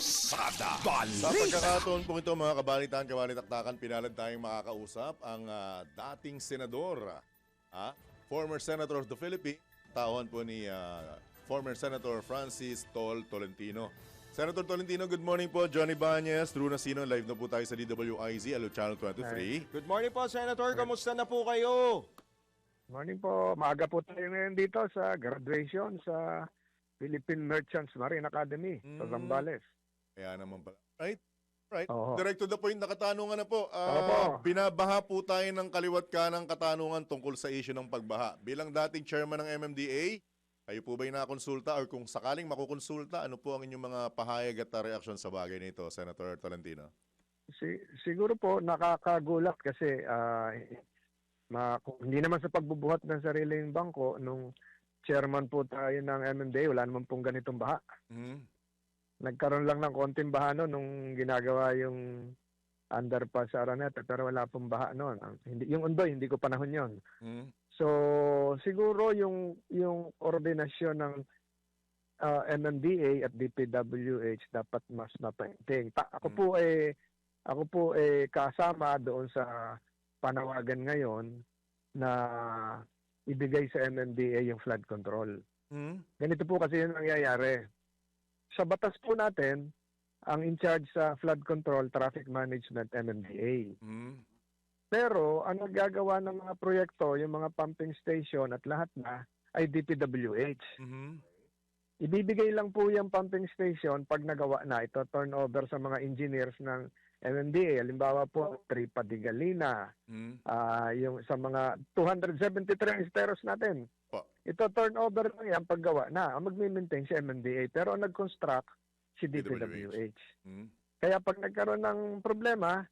Pasada. Sa Balita. pagkakataon po ito mga kabalitaan, kabalitaktakan, pinalad tayong makakausap ang ah, dating senador, ah, former senator of the Philippines, tauhan po ni ah, former Senator Francis Tol Tolentino. Senator Tolentino, good morning po. Johnny Banyes, Drew Nasino, live na po tayo sa DWIZ, Alo Channel 23. Good morning po, Senator. Kamusta na po kayo? Morning po. Maaga po tayo ngayon dito sa graduation sa Philippine Merchants Marine Academy sa Mm. Zambales. Kaya naman pala. Right? Right. Oo. Direct to the point na katanungan na po. Ah, Opo. binabaha po tayo ng kaliwat ka ng katanungan tungkol sa issue ng pagbaha. Bilang dating chairman ng MMDA, kayo po ba'y nakakonsulta or kung sakaling makukonsulta, ano po ang inyong mga pahayag at reaksyon sa bagay nito, Senator Tolentino? Si, siguro po nakakagulat kasi ah, ma, kung hindi naman sa pagbubuhat ng sariling bangko nung chairman po tayo ng MMDA, wala naman pong ganitong baha. Mhm. Nagkaroon lang ng konting baha no, nung ginagawa yung underpass sa Araneta pero wala pong baha noon. Hindi, yung undoy, hindi ko panahon yon. Mhm. So, siguro yung yung ordinasyon ng uh, MMDA at DPWH dapat mas mapainting. Ta- ako Mm. po eh ako po eh kasama doon sa panawagan ngayon na ibigay sa MMDA yung flood control. Mhm. Ganito po kasi yung nangyayari. Sa batas po natin, ang in charge sa flood control, traffic management, MMDA. Mhm. Pero ang naggagawa ng mga proyekto, yung mga pumping station at lahat na, ay DPWH. Mhm. Ibibigay lang po yung pumping station pag nagawa na. Ito turnover sa mga engineers ng MMDA. Halimbawa po, Tripa de Galina, Mhm. ah, yung sa mga 273 esteros natin. Ito turnover lang yan paggawa na. Ang magmi-maintain si MMDA. Pero ang nag-construct si DPWH. Mhm. Kaya pag nagkaroon ng problema,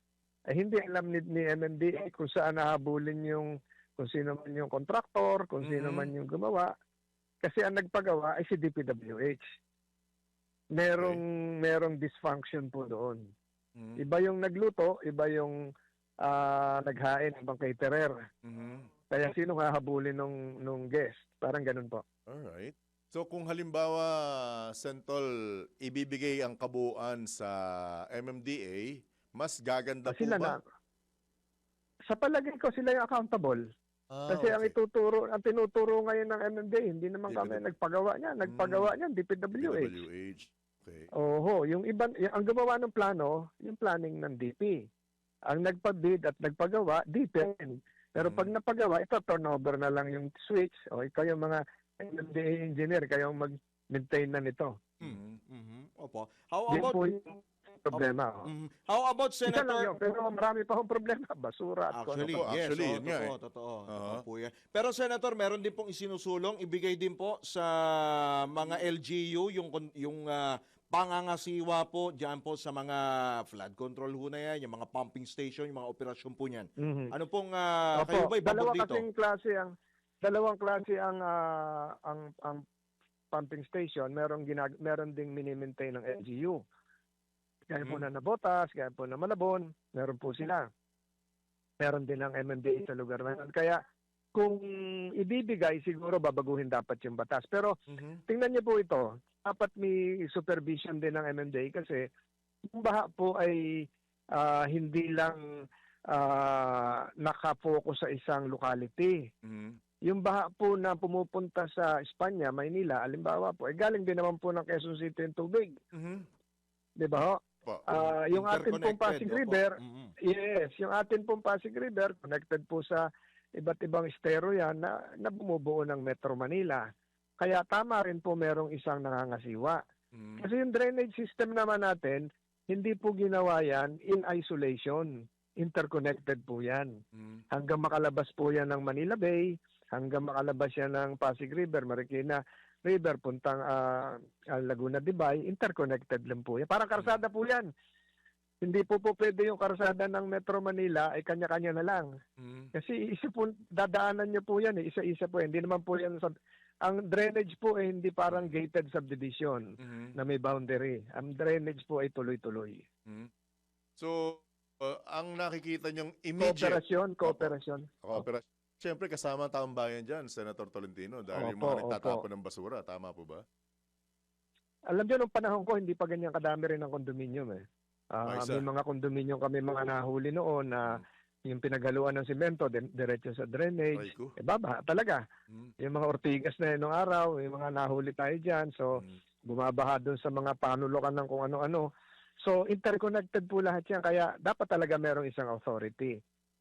eh, hindi alam ni, ni MMDA kung saan nahabulin yung kung sino man yung contractor, kung sino Mhm. man yung gumawa. Kasi ang nagpagawa ay si DPWH. Merong merong dysfunction po doon. Mhm. Iba yung nagluto, iba yung ah, naghain ng caterer. Mhm. Kaya sino hahabulin nung nung guest? Parang ganun po. Alright. So kung halimbawa, Sentol, ibibigay ang kabuuan sa MMDA, mas gaganda po Sila ba? na sa palagay ko sila yung accountable. Ah, Kasi ang okay. ituturo, ang tinuturo ngayon ng MMDA, hindi naman kami DPW. nagpagawa niya. Nagpagawa niya, DPWH. DWH. Okay. Oho, yung iba, yung, ang gumawa ng plano, yung planning ng DP. Ang nagpabid at nagpagawa, DPN. Pero pag Mm. napagawa, ito turnover na lang yung switch. O kayo mga MMDA engineer, kayong mag-maintain na nito. Mhm. Mhm. Opo. How about po yung problema. oh. Mhm. How about Isa lang Senator? yun, pero marami pa akong problema. Basura at kung ano Actually, po, yes. actually, nga totoo, eh. totoo. Aha. Totoo po yan. Pero Senator, meron din pong isinusulong, ibigay din po sa mga LGU yung yung ah, pangangasiwa po diyan po sa mga flood control ho na yan, yung mga pumping station, yung mga operasyon po niyan. Mhm. Ano pong ah, Opo, kayo ba dalawa dito? kasing klase ang dalawang klase ang ah, ang ang pumping station, merong ginag meron ding mini-maintain ng LGU. Kaya po Hmm. na Nabotas, kaya po na Malabon, meron po sila. Meron din ang MMDA sa lugar na yun. Kaya kung ibibigay, siguro babaguhin dapat yung batas. Pero Mhm. tingnan niyo po ito, dapat may supervision din ng MMDA kasi yung baha po ay ah, hindi lang ah, nakapokus sa isang locality. Mhm. Yung baha po na pumupunta sa Espanya, Maynila, alimbawa po, ay galing din naman po ng Quezon City yung tubig. Mhm. Di ba ho? Po. Ah, yung atin pong Pasig opo. River, Mhm. yes, yung atin pong Pasig River, connected po sa iba't ibang estero yan na, na bumubuo ng Metro Manila. Kaya tama rin po merong isang nangangasiwa. Mhm. Kasi yung drainage system naman natin, hindi po ginawa yan in isolation. Interconnected po yan. Mhm. Hanggang makalabas po yan ng Manila Bay, hanggang makalabas yan ng Pasig River, Marikina River, puntang ah, Laguna de Bay, interconnected lang po yan. Parang karsada po yan. Hindi po po pwede yung karsada ng Metro Manila ay kanya-kanya na lang. Mhm. Kasi isa po, dadaanan nyo po yan eh. Isa-isa po. Hindi naman po yan. Sub- ang drainage po ay hindi parang gated subdivision Mhm. na may boundary. Ang drainage po ay tuloy-tuloy. Mhm. So, uh, ang nakikita niyong immediate Kooperasyon, kooperasyon. Kooperasyon. Siyempre, kasama ang taong bayan dyan, Senator Tolentino, dahil yung Opo, mga nagtatapon ng basura. Tama po ba? alam niyo, nung panahon ko, hindi pa ganyan kadami rin ang kondominium eh. Ah, Ay, sir. may mga kondominium kami mga nahuli noon na yung pinagaluan ng simento, din- diretso sa drainage. Ko. Eh, babaha talaga. Mm. Yung mga ortigas na yun nung araw, yung mga nahuli tayo dyan. So, Mm. bumabaha doon sa mga panulukan ng kung ano-ano. So, interconnected po lahat yan. Kaya dapat talaga merong isang authority.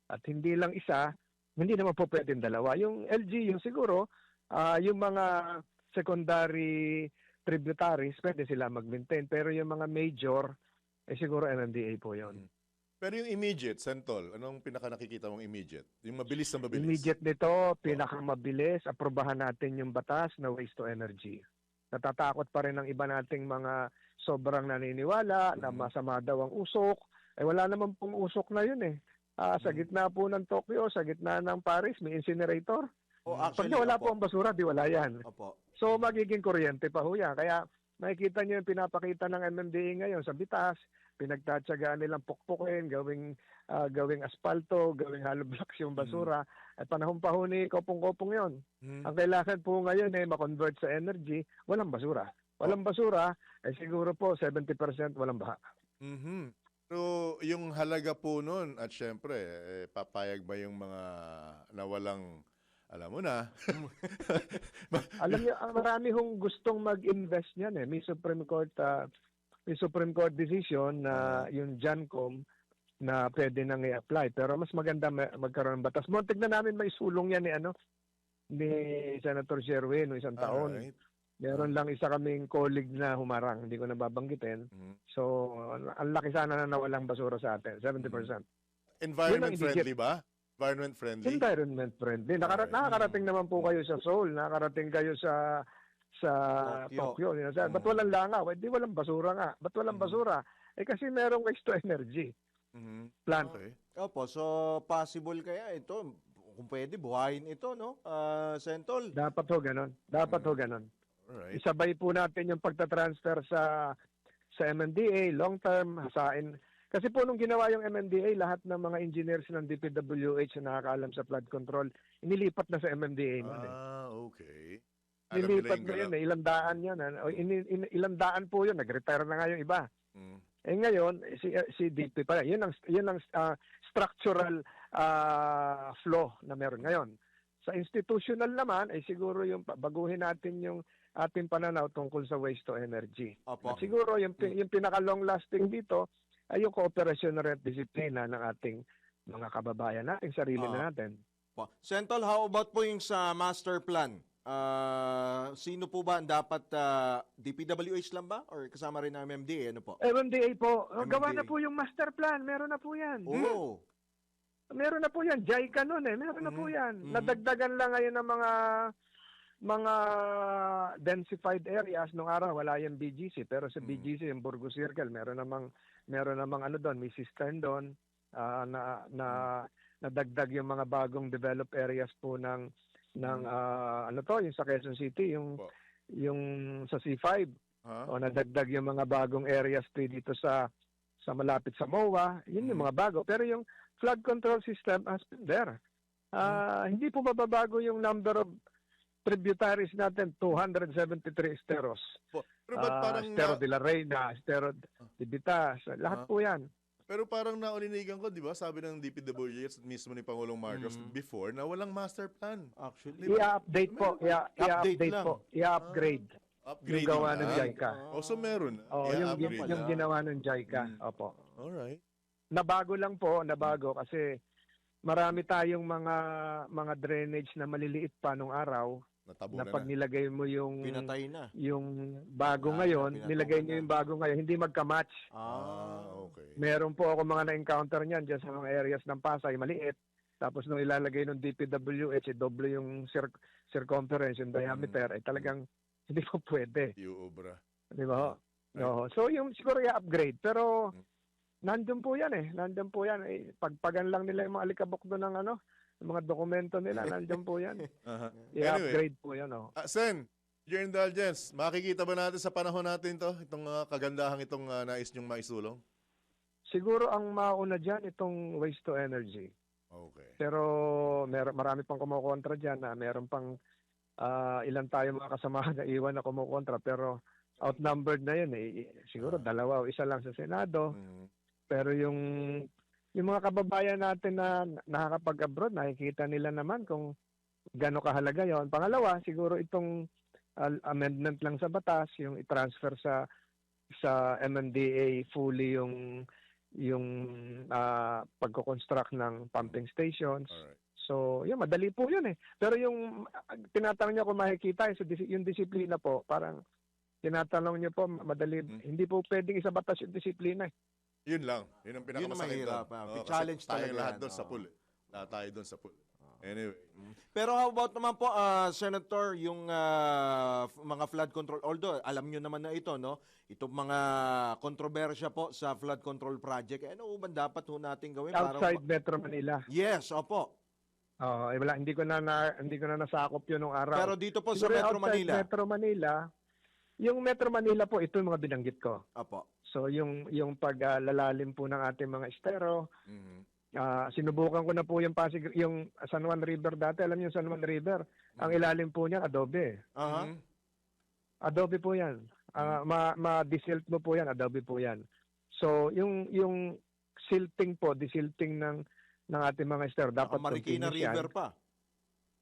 At hindi lang isa, hindi naman po pwedeng dalawa. Yung LGU siguro, ah, yung mga secondary tributaries, pwede sila mag-maintain. Pero yung mga major, eh siguro MMDA po yon. Pero yung immediate, Sentol, anong pinaka nakikita mong immediate? Yung mabilis na mabilis. Immediate nito, pinakamabilis, aprobahan natin yung batas na waste to energy. Natatakot pa rin ang iba nating mga sobrang naniniwala na Mhm. masama daw ang usok. Eh wala naman pong usok na yun eh. Ah, sa Mhm. gitna po ng Tokyo, sa gitna ng Paris, may incinerator. O, Mm. Pag wala po ang basura, di wala yan. Opo. So magiging kuryente pa ho yan. Kaya makikita nyo yung pinapakita ng MMDA ngayon sa Bitas, pinagtatsagaan nilang pukpukin, gawing ah, gawing asfalto, gawing hollow blocks yung basura. At panahon pa ho ni kopong-kopong yon. Mm. Ang kailangan po ngayon eh makonvert sa energy, walang basura. Walang basura, eh siguro po 70% walang baha. Mhm. So, yung halaga po nun, at syempre, eh, papayag ba yung mga nawalang, alam mo na, Alam niyo, marami hong gustong mag-invest niyan eh. May Supreme Court ah, may Supreme Court decision na yung Jancom na pwede nang i-apply. Pero mas maganda ma- magkaroon ng batas. Muntik na namin may sulong yan ni ano ni Senator Sherwin noong isang taon. Alright. Meron lang isa kaming colleague na humarang, hindi ko na babanggitin. Mhm. So, ang laki sana na nawalang basura sa atin, 70%. Environment Yun ang friendly ba? Environment friendly? Environment friendly. Nakara- Alright. nakakarating naman po kayo sa Seoul, nakakarating kayo sa sa Tokyo. Tokyo. Tokyo. Ba't walang langaw? Eh, di walang basura nga. Ba't walang Mhm. basura? Eh kasi merong waste to energy Mhm. plant. Okay. Opo, so possible kaya ito, kung pwede, buhayin ito, no? Ah, Sentol. Dapat ho ganon. Dapat ho ganon. Alright. Isabay po natin yung pagta-transfer sa sa MMDA, long term, hasain. Kasi po nung ginawa yung MMDA, lahat ng mga engineers ng DPWH na nakakaalam sa flood control, inilipat na sa MMDA. Ah, okay. Nilipat na yun eh. Ilang daan yan. Ano? O, ini- in- ilang daan po yun. Nag-retire na nga yung iba. Mm. Eh ngayon, si, si DP pa. Yun ang, yun ang ah, structural ah, flaw na meron ngayon. Sa institutional naman, ay siguro yung baguhin natin yung ating pananaw tungkol sa waste to energy. Opo. At siguro yung, pi- yung pinaka-long lasting dito ay yung cooperation at disiplina ng ating mga kababayan natin, sarili Ah. na natin. Po. Sentol, how about po yung sa master plan? Ah, sino po ba ang dapat ah, DPWH lang ba or kasama rin ng MMDA ano po? MMDA po, oh, gawa MMDA. na po yung master plan, meron na po yan. Oo. Meron na po yan. JICA nun eh. Meron na po Mhm. yan. Mhm. Nadagdagan lang ngayon ng mga mga densified areas nung araw wala yung BGC pero sa Mhm. BGC yung Burgos Circle meron namang meron namang ano doon may cistern doon ah, na na nadagdag yung mga bagong developed areas po ng ng ah, ano to yung sa Quezon City yung Po. yung sa C5 Ha? o nadagdag yung mga bagong areas po dito sa sa malapit sa MOA, yun yung Mhm. mga bago. Pero yung flood control system has been there. Ah, Hindi po mababago yung number of tributaries natin, 273 esteros. Po. Pero ba't Ah, parang estero na, de la Reina, estero de Bitas, lahat Ah. po yan. Pero parang naulinigan ko, di ba? Sabi ng DPWH at mismo ni Pangulong Marcos Mm. before na walang master plan. Actually. Di ba? I-update po, i-update lang. po, i-upgrade Upgrading yung gawa na. ng JICA. O, so meron. Oh, yung, yung, yung ginawa ng JICA. Mm. Opo. Alright. nabago lang po, nabago kasi marami tayong mga mga drainage na maliliit pa nung araw Natabo na na pag na. nilagay mo yung Pinatay na. yung bago Ah, ngayon, nilagay na. niyo yung bago ngayon, hindi magka-match. Ah, okay. Meron po ako mga na-encounter niyan diyan sa mga areas ng Pasay, maliit. Tapos nung ilalagay ng DPWH, eh, doble yung cir- circumference, yung diameter, ay talagang hindi po pwede. Yung obra. Di ba? Right. No. So yung siguro i-upgrade. Pero Mm. nandun po yan eh. Nandun po yan. Eh, pagpagan lang nila yung mga alikabok doon ng ano, yung mga dokumento nila. Nandun po yan. Aha. I-upgrade po yan. Oh. Ah, Sen, your indulgence, makikita ba natin sa panahon natin to, itong uh, kagandahang itong uh, nais nyong maisulong? Siguro ang mauna dyan itong waste to energy. Okay. Pero mer- marami pang kumukontra dyan na meron pang ah, ilan tayo mga kasamahan na iwan na kumukontra. Pero outnumbered na yun eh. Siguro dalawa o isa lang sa Senado. Mhm. Pero yung yung mga kababayan natin na nakakapag-abroad, nakikita nila naman kung gaano kahalaga yon. Pangalawa, siguro itong uh, amendment lang sa batas, yung i-transfer sa sa MMDA fully yung yung uh, pagko-construct ng pumping stations. Alright. So, yun, madali po yun eh. Pero yung tinatanong niyo kung makikita yung, dis- yung disiplina po, parang tinatanong niyo po, madali, Hmm. hindi po pwedeng isa batas yung disiplina eh. Yun lang. Yun ang pinakamasakit mahirap, doon. ah. Oo, kasi Challenge tayo talaga lahat yan, doon sa oo. pool. eh. Lahat tayo doon sa pool. Anyway. Pero how about naman po, ah, Senator, yung ah, f- mga flood control, although alam nyo naman na ito, no? Itong mga kontrobersya po sa flood control project, eh, ano ba dapat ho natin gawin? para- Outside Metro Manila. Yes, opo. Oo, eh, wala, hindi ko na, na hindi ko na nasakop 'yun nung araw. Pero dito po sa Siguro Metro outside Manila. Metro Manila, yung Metro Manila po, ito yung mga binanggit ko. Opo. So yung yung paglalalim po ng ating mga estero, Mhm. ah, sinubukan ko na po yung Pasig yung San Juan River dati, alam niyo yung San Juan River, ang ilalim po niyan adobe. Aha. Mhm. Adobe po 'yan. Ah, ma ma-desilt mo po 'yan, adobe po 'yan. So yung yung silting po, desilting ng ng ating mga estero dapat Baka Marikina continuous yan. River pa.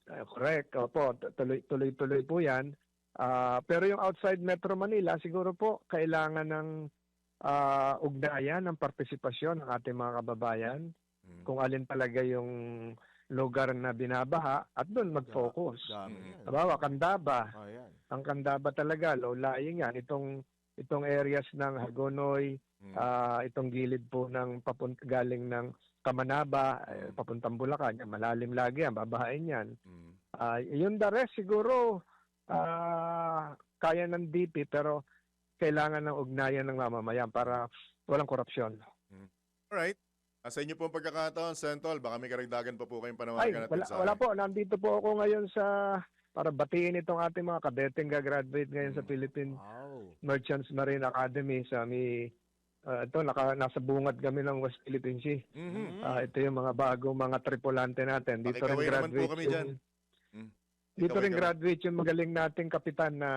Ah, correct. Opo, t- tuloy tuloy tuloy po 'yan. Ah, pero yung outside Metro Manila siguro po kailangan ng ah, ugnayan ng partisipasyon ng ating mga kababayan Mhm. kung alin talaga yung lugar na binabaha at doon mag-focus. Dami Mm. yan. Halimbawa, Candaba. Ayan. Ang Candaba talaga, low-lying yan. Itong, itong areas ng Hagonoy, Mhm. ah, itong gilid po ng papunt galing ng Kamanaba, eh, Mm. papuntang Bulacan, yan, malalim lagi yan, babahain yan. Mhm. Ah, yun the rest siguro ah, kaya ng DP pero kailangan ng ugnayan ng mamamayan para walang korupsyon. Alright. Ah, sa inyo po ang pagkakataon, Sentol, baka may karagdagan pa po kayong Ay, panawagan at wala, mensahe. wala po. Nandito po ako ngayon sa para batiin itong ating mga kadeteng gagraduate ngayon sa Mm. Philippine Wow. Merchants Marine Academy sa mi ah, ito naka, nasa bungad kami ng West Philippine Sea. Mhm. Ah, ito yung mga bagong mga tripulante natin. Dito rin Pakikaway naman po graduate kami yung, dyan. Mm. Dito rin graduate yung magaling nating kapitan na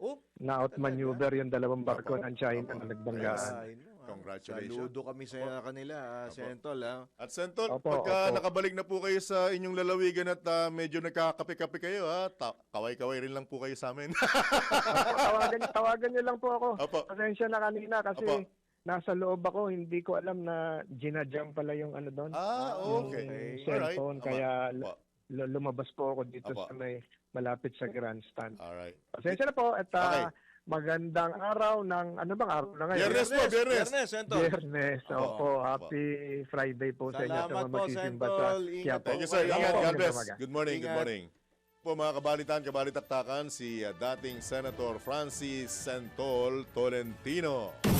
Oh, na outmaneuver yung dalawang barko ng China na nagbanggaan. ah. Congratulations. Saludo kami sa kanila, ah. Sentol. ah. At Sentol, Opo, pagka opo. nakabalik na po kayo sa inyong lalawigan at ah, medyo nagkakape-kape kayo, ha, ta- kaway-kaway rin lang po kayo sa amin. Opo, tawagan, tawagan niyo lang po ako. Opo. Pasensya na kanina kasi Opo. nasa loob ako, hindi ko alam na ginajam pala yung ano doon. Ah, yung okay. cellphone, Alright. kaya Opo. Lumabas po ako dito Opo. sa may malapit sa grandstand. Alright. Pasensya na po at ah, Okay. magandang araw ng, ano bang araw na ngayon? Biyernes po, Biyernes. Biyernes, Sentol. Biyernes. Opo, Opo, opo. happy Friday po sa inyo sa Salamat mga po, magsisimba sa Sentol. Ingat Quiapo. Thank you, sir. Ingat. po. God bless. Magandang Good morning. Good Ingat. morning. Po mga kabalitan, kabalitaktakan, si dating Senator Francis Santol Tolentino.